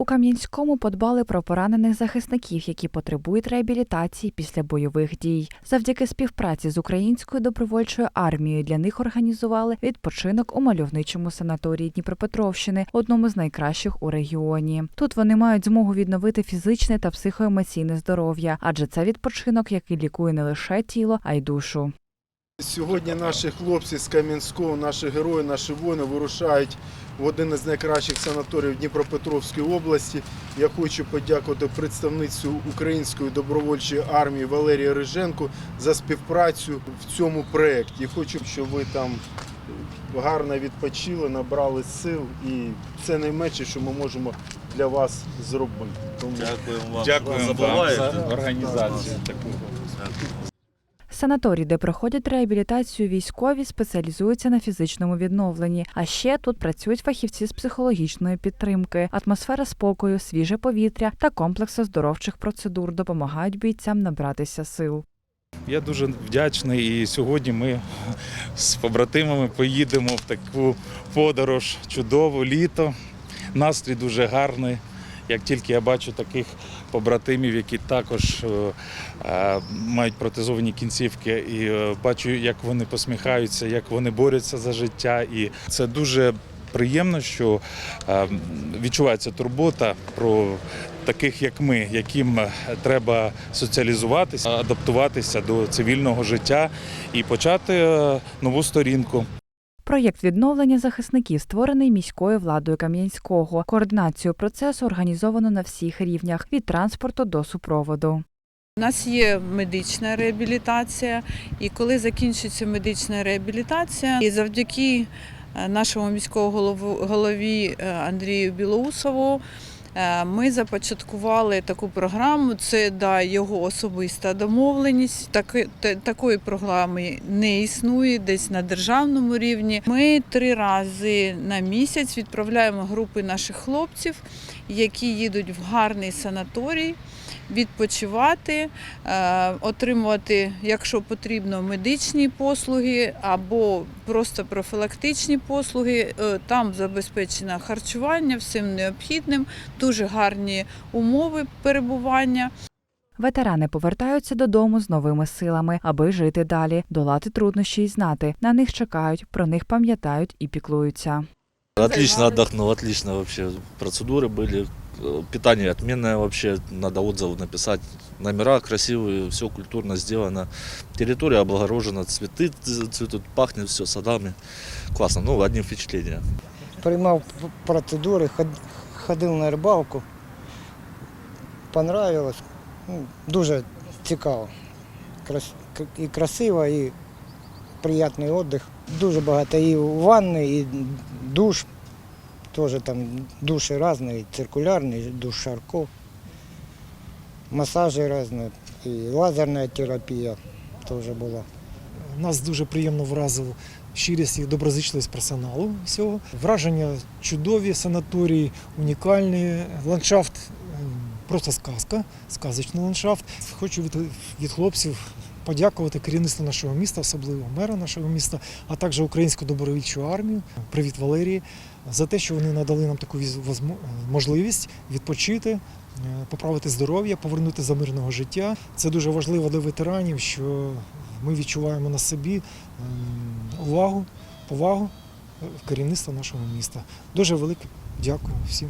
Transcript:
У Кам'янському подбали про поранених захисників, які потребують реабілітації після бойових дій. Завдяки співпраці з українською добровольчою армією для них організували відпочинок у мальовничому санаторії Дніпропетровщини, одному з найкращих у регіоні. Тут вони мають змогу відновити фізичне та психоемоційне здоров'я, адже це відпочинок, який лікує не лише тіло, а й душу. Сьогодні наші хлопці з Кам'янського, наші герої, наші воїни вирушають в один із найкращих санаторіїв Дніпропетровської області. Я хочу подякувати представницю Української добровольчої армії Валерії Риженко за співпрацю в цьому проєкті. Хочу, щоб ви там гарно відпочили, набрали сил, і це найменше, що ми можемо для вас зробити. Тому Дякуємо вам. Дякуємо вам за організацію таку. Санаторій, де проходять реабілітацію військові, спеціалізуються на фізичному відновленні. А ще тут працюють фахівці з психологічної підтримки. Атмосфера спокою, свіже повітря та комплекс оздоровчих процедур допомагають бійцям набратися сил. Я дуже вдячний. І сьогодні ми з побратимами поїдемо в таку подорож чудову літо. Настрій дуже гарний. Як тільки я бачу таких побратимів, які також е, е, мають протезовані кінцівки, і е, бачу, як вони посміхаються, як вони борються за життя. І це дуже приємно, що відчувається турбота про таких, як ми, яким треба соціалізуватися, адаптуватися до цивільного життя і почати нову сторінку. Проєкт відновлення захисників створений міською владою Кам'янського. Координацію процесу організовано на всіх рівнях від транспорту до супроводу. У нас є медична реабілітація, і коли закінчиться медична реабілітація, і завдяки е, нашому міському голові е, Андрію Білоусову. Е, Ми започаткували таку програму. Це да, його особиста домовленість. Так, та- такої програми не існує десь на державному рівні. Ми три рази на місяць відправляємо групи наших хлопців, які їдуть в гарний санаторій відпочивати, е, отримувати, якщо потрібно, медичні послуги або просто профілактичні послуги. Е, Там забезпечено харчування всім необхідним, дуже гарні умови перебування. Ветерани повертаються додому з новими силами, аби жити далі, долати труднощі і знати. На них чекають, про них пам'ятають і піклуються. Отлично отдохнул, отлично вообще. Процедуры были, э, питание отменное вообще, надо отзыв написать. Номера красивые, все культурно сделано. Территория облагорожена, цветы цветут, пахнет все садами. Классно, ну, одни впечатления. приймав п- процедури, ход- ходив на рибалку. Понравилось. Ну, Дуже цікаво. Крас- к- І красиво, і приємний віддих. Дуже багато і ванни, і душ. Теж там душі різні, і душ Шарко. Масажі різні, і лазерна терапія теж була. Нас дуже приємно вразив щирість і доброзичливість персоналу всього. Враження чудові, санаторії, унікальні, ландшафт ем, просто сказка, сказочний ландшафт. Хочу від, від хлопців подякувати керівництву нашого міста, особливо мера нашого міста, а також Українську добровольчу армію. Привіт Валерії, за те, що вони надали нам таку можливість відпочити. е, Поправити здоров'я, повернути за мирного життя. Це дуже важливо для ветеранів, що ми відчуваємо на собі ем, увагу, повагу е, керівництва нашого міста. Дуже велике дякую всім.